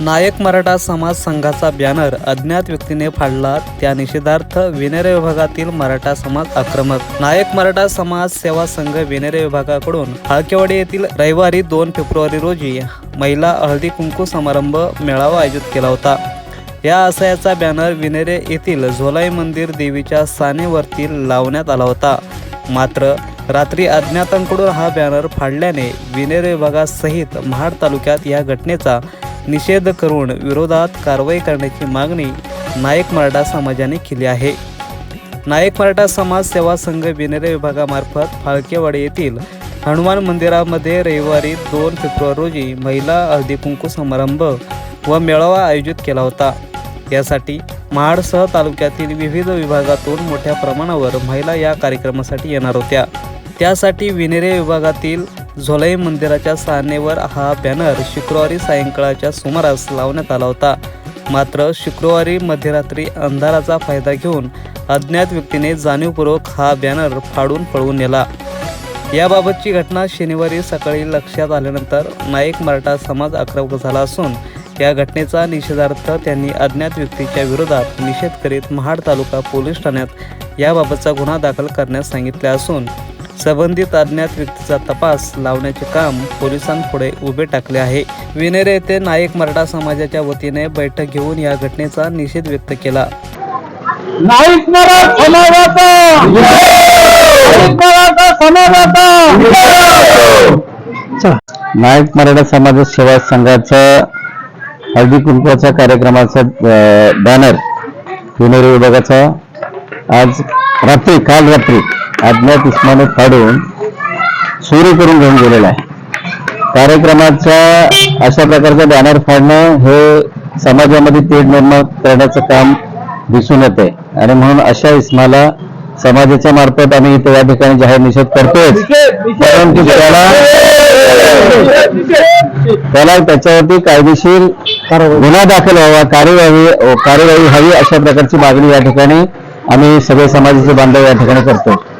नायक मराठा समाज संघाचा बॅनर अज्ञात व्यक्तीने फाडला त्या निषेधार्थ विनेरे विभागातील मराठा समाज आक्रमक. नायक मराठा समाज सेवा संघ विनेरे विभागाकडून हाळकेवाडी येथील रविवारी दोन फेब्रुवारी रोजी महिला हळदी कुंकू समारंभ मेळावा आयोजित केला होता. या आशयाचा बॅनर विनेरे येथील झोलाई मंदिर देवीच्या सानेवरती लावण्यात आला होता. मात्र रात्री अज्ञातांकडून हा बॅनर फाडल्याने विनेरे विभागासहित महाड तालुक्यात या घटनेचा निषेध करून विरोधात कारवाई करण्याची मागणी नायक मराठा समाजाने केली आहे. नायक मराठा समाज सेवा संघ विनेरे विभागामार्फत फाळकेवाडी येथील हनुमान मंदिरामध्ये रविवारी दोन फेब्रुवारी रोजी महिला हळदी कुंकू समारंभ व मेळावा आयोजित केला होता. यासाठी महाडसह तालुक्यातील विविध विभागातून मोठ्या प्रमाणावर महिला या कार्यक्रमासाठी येणार होत्या. त्यासाठी विनेरे विभागातील झोलाई मंदिराच्या सानेवर हा बॅनर शुक्रवारी सायंकाळच्या सुमारास लावण्यात आला होता. मात्र शुक्रवारी मध्यरात्री अंधाराचा फायदा घेऊन अज्ञात व्यक्तीने जाणीवपूर्वक हा बॅनर फाडून पळवून नेला. याबाबतची घटना शनिवारी सकाळी लक्षात आल्यानंतर नाईक मराठा समाज आक्रमक झाला असून या घटनेचा निषेधार्थ त्यांनी अज्ञात व्यक्तीच्या विरोधात निषेध करीत महाड तालुका पोलीस ठाण्यात याबाबतचा गुन्हा दाखल करण्यास सांगितले असून संबंधित अज्ञात व्यक्तीचा तपास लावण्याचे काम पोलिसांपुढे उभे टाकले आहे. विनेरे येथे नाईक मराठा समाजाच्या वतीने बैठक घेऊन या घटनेचा निषेध व्यक्त केला. नाईक मराठ समाजाचा! नाईक मराठा समाजाचा! नाईक मराठा समाज सेवा संघाचा हळदी कुंकवाचा कार्यक्रमाचा बॅनर पुणेरी विभागाचा. आज रात्री काल रात्री अज्ञात इस्माने फाडून सुरू करून घेऊन गेलेला आहे. कार्यक्रमाचा अशा प्रकारचा बॅनर फाडणं हे समाजामध्ये तेढ निर्माण करण्याचं काम दिसून येते आणि म्हणून अशा इस्माला समाजाच्या मार्फत आम्ही इथे या ठिकाणी जाहीर निषेध करतोच परंतु त्याला त्याला त्याच्यावरती कायदेशीर गुन्हा दाखल व्हावा कार्यवाही कार्यवाही हवी अशा प्रकारची मागणी या ठिकाणी आम्ही सगळे समाजाचे बांधव या ठिकाणी करतो